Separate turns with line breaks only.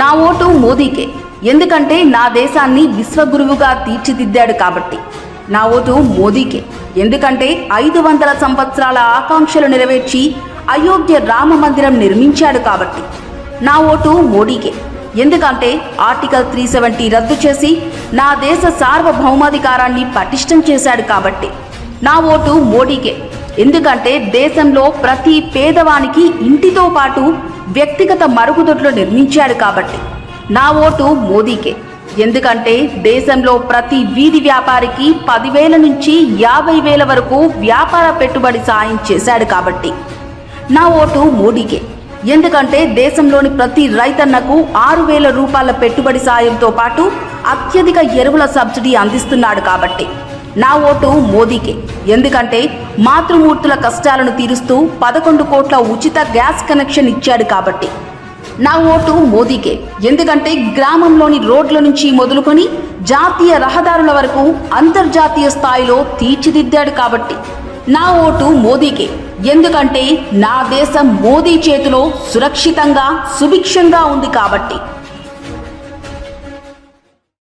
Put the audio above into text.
నా ఓటు మోదీకే. ఎందుకంటే నా దేశాన్ని విశ్వగురువుగా తీర్చిదిద్దాడు కాబట్టి. నా ఓటు మోదీకే. ఎందుకంటే ఐదు వందల సంవత్సరాల ఆకాంక్షలు నెరవేర్చి అయోధ్య రామ మందిరం నిర్మించాడు కాబట్టి. నా ఓటు మోడీకే. ఎందుకంటే ఆర్టికల్ త్రీ సెవెంటీ రద్దు చేసి నా దేశ సార్వభౌమాధికారాన్ని పటిష్టం చేశాడు కాబట్టి. నా ఓటు మోడీకే. ఎందుకంటే దేశంలో ప్రతి పేదవానికి ఇంటితో పాటు వ్యక్తిగత మరుగుదొడ్లు నిర్మించాడు కాబట్టి. నా ఓటు మోదీకే. ఎందుకంటే దేశంలో ప్రతి వీధి వ్యాపారికి పదివేల నుంచి యాభై వేల వరకు వ్యాపార పెట్టుబడి సాయం చేశాడు కాబట్టి. నా ఓటు మోడీకే ఎందుకంటే దేశంలోని ప్రతి రైతన్నకు ఆరు వేల రూపాయల పెట్టుబడి సాయంతో పాటు అత్యధిక ఎరువుల సబ్సిడీ అందిస్తున్నాడు కాబట్టి. నా ఓటు మోదీకే. ఎందుకంటే మాతృమూర్తుల కష్టాలను తీరుస్తూ పదకొండు కోట్ల ఉచిత గ్యాస్ కనెక్షన్ ఇచ్చాడు కాబట్టి. నా ఓటు మోదీకే. ఎందుకంటే గ్రామంలోని రోడ్ల నుంచి మొదలుకొని జాతీయ రహదారుల వరకు అంతర్జాతీయ స్థాయిలో తీర్చిదిద్దాడు కాబట్టి. నా ఓటు మోదీకే. ఎందుకంటే నా దేశం మోదీ చేతిలో సురక్షితంగా సుభిక్షంగా ఉంది కాబట్టి.